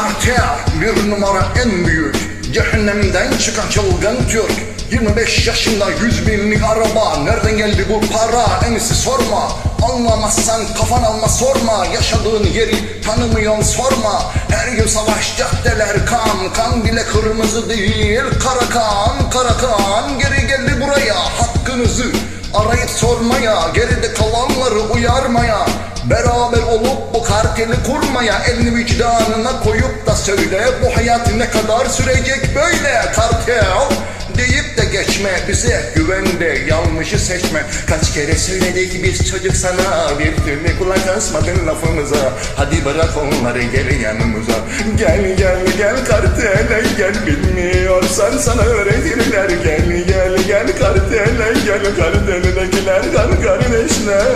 Kartel bir numara en büyük Cehennemden çıkan çılgın Türk. 25 yaşında 100 binlik araba Nereden geldi bu para? En iyisi sorma Anlamazsan kafan alma sorma. Yaşadığın yeri tanımıyorsun sorma. Her gün savaş caddeler kan Kan bile kırmızı değil. Kara kan kara kan Geri geldi buraya. Hakkınızı Arayıp sormaya Geride kalanları uyarmaya. Beraber olup bu karteli kurmaya Elini vicdanına koyup söyle Bu hayat ne kadar sürecek böyle Kartel deyip de geçme Bize güven de yanlışı seçme. Kaç kere söyledik biz çocuk sana Bir türlü kulak asmadın lafımıza. Hadi bırak onları gel yanımıza. Gel gel gel kartele gel. Bilmiyorsan sana öğretirler. Gel gel gel kartele gel. Kartelindekiler kan kardeşler